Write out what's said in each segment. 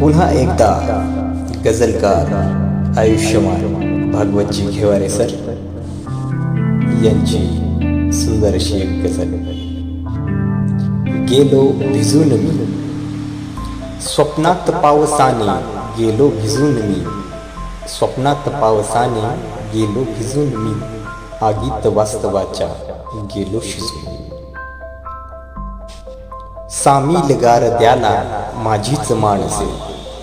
पुन्हा एकदा गझलकार आयुष्यमान भागवतजी घेवारे सर यांची सुंदर अशी एक गझल. गेलो भिजून मी. स्वप्नात पावसाने गेलो भिजून मी. स्वप्नात पावसाने गेलो भिजून मी. आगीत वास्तवाच्या गेलो शिजून सामील गार द्याला माझीच माणसे.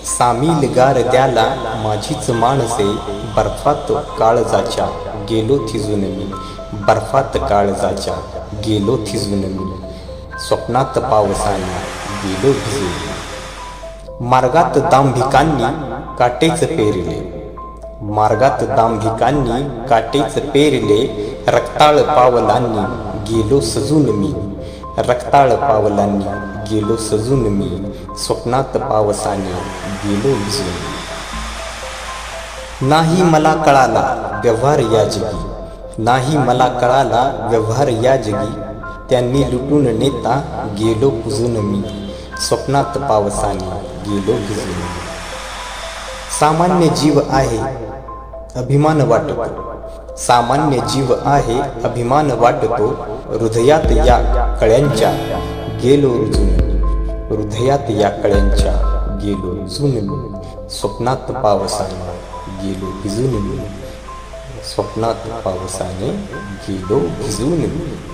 सामील गार द्याला माझीच माणसे. बर्फात काळजाच्या गेलो थिजून मी. बर्फात काळजाच्या गेलो थिजून मी. स्वप्नात पावसाने गेलो भिजून मार्गात दांभिकांनी काटेच पेरले. मार्गात दांभिकांनी काटेच पेरले. रक्ताळ पावलांनी गेलो सजून मी. रक्ताळ पावलांनी गेलो सजून मी स्वप्नात पावसाने गेलो भिजून नाही मला कळाला व्यवहार या जगी नाही मला कळाला व्यवहार या जगी. त्यांनी लुटून नेता गेलो कुजून मी स्वप्नात पावसाने गेलो भिजून सामान्य जीव आहे अभिमान वाटतो. सामान्य जीव आहे अभिमान वाटतो. हृदयात या कळ्यांच्या गेलो रुजून हृदयात या कळ्यांच्या गेलो रुजून स्वप्नात पावसाने गेलो भिजून. स्वप्नात पावसाने गेलो भिजून. मी